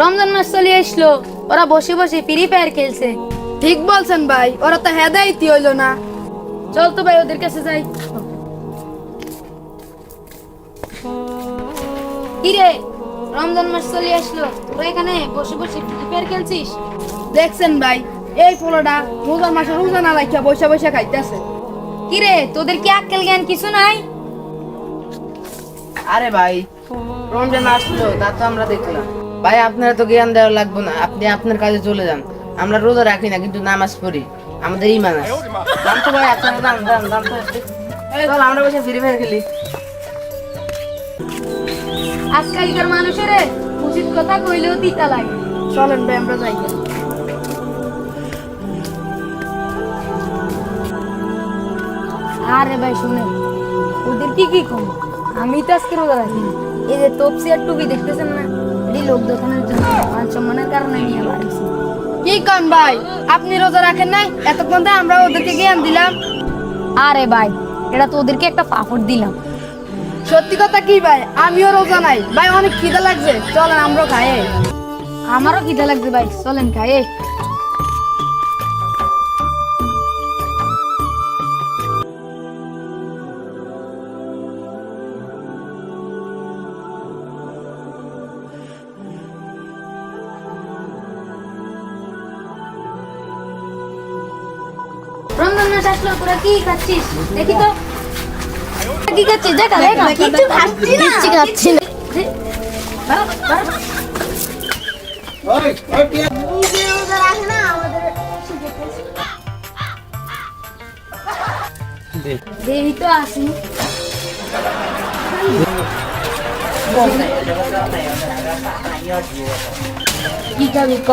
রমজান মাস চলে আসলো ওরা বসে বসে ফ্রি ফায়ার খেলছে ঠিক বলছেন ভাই ওরা তো হেদায়িতি হইল না চল তো ভাই ওদের কাছে যাই কিরে রমজান মাস চলে আসলো। তোরা এখানে বসে বসে ফ্রি ফায়ার খেলছিস? দেখছেন ভাই এই পোলোটা রোজার মাসে রোজা না রাখিয়া বসে বসে খাইতেছে। কিরে তোদের কি আক্কেল জ্ঞান কিছু নাই? আরে ভাই রমজান আসলো তা তো আমরা দেখলাম। ভাই আপনারা তো জ্ঞান দেওয়া লাগবে না আপনি আপনার কাজে চলে যান। আমরা রোজা রাখি না কিন্তু নামাজ পড়ি। আমাদের ইমান আছে। দাম তো ভাই আপনারা দাম দাম দাম তো। আমরা বসে ফ্রি ফায়ার খেলি। আজকালকার মানুষের উচিত কথা কইলেও তিতা লাগে। চলেন ভাই আমরা যাই। আরে ভাই শুনে ওদের কি কি কম? আমি তো আজকে রোজা রাখি এই যে তপসি আর টুপি দেখতেছেন না এটি লোক দেখানোর জন্য কারণে নিয়ে কি কন ভাই, আপনি রোজা রাখেন নাই? এতক্ষণ আমরা ওদেরকে জ্ঞান দিলাম। আরে ভাই, এটা তো ওদেরকে একটা পাপড় দিলাম। সত্যি কথা কি ভাই? আমিও রোজা নাই। ভাই, অনেক খিদে লাগছে। চলেন আমরা খাই। আমারও খিদে লাগছে ভাই। চলেন, খাই। রমজান মাস আসলো, তোরা কি খাচ্ছিস? দেখি তো। কি খাচ্ছিস দেখা। দেখা কিছু খাচ্ছি না। কিছু খাচ্ছি না। বাড়া, বাড়া। দেরি তো আসি কি খাবি ক?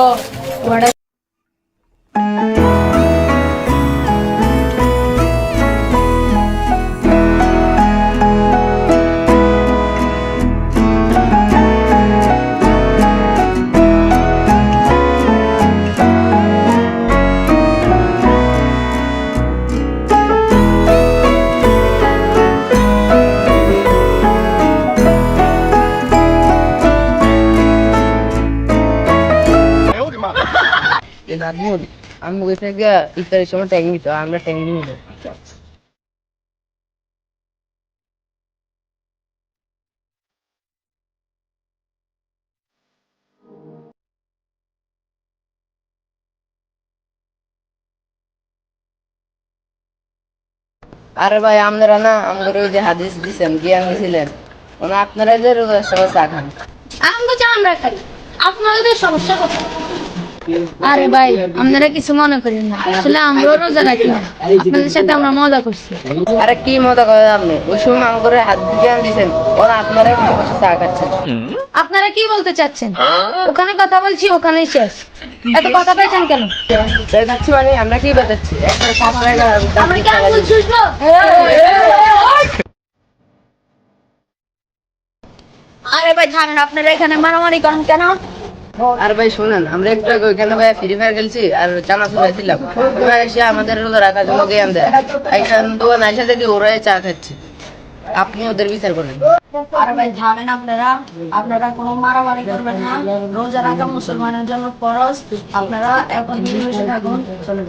ওটা আমি গিয়ে ইফতারের সময় ট্যাগ নিত, আমরা ট্যাগ নিব। আরে ভাই, আপনারা না, আমাদের ওই যে হাদিস দিছেন, জ্ঞান দিছিলেন। মানে আপনারা যে রোজার সময় চা খান। আমি তো আমরা খাই। আপনাদের সমস্যা কোথায়? আরে ভাই আপনারা কিছু মনে করেন না। আসলে আমরাও রোজা রাখি না। আপনাদের সাথে আমরা মজা করছি। আরে কি মজা করেন আপনি? ওই সময় করে হাত জ্ঞান দিছেন। ওরা আপনারা চা খাচ্ছেন। আপনারা কি বলতে চাচ্ছেন? ওখানে কথা বলছি ওখানেই শেষ। এত কথা পেয়েছেন কেন? যাচ্ছি মানে আমরা কি বাজাচ্ছি আমরা কি দিয়ে আঙ্গুল চালাচ্ছি। আরে ভাই জানেন আপনারা এখানে মারামারি করেন কেন? আর ভাই, শুনেন, আমরা একটু আগে ওইখানে ভাই ফ্রি ফায়ার খেলছি আর চানা শুনেছিলাম ওরা এসে আমাদের রোজা রাখার জন্য জ্ঞান দেয়। এখানে দোকান এসে দেখি ওরাই চা খাচ্ছে, আপনি ওদের বিচার করেন। আরে ভাই, জানেন আপনারা আপনারা কোনো মারামারি করবেন না। রোজা রাখা মুসলমানের জন্য ফরজ। আপনারা এখন মিলেমিশে থাকুন। চলে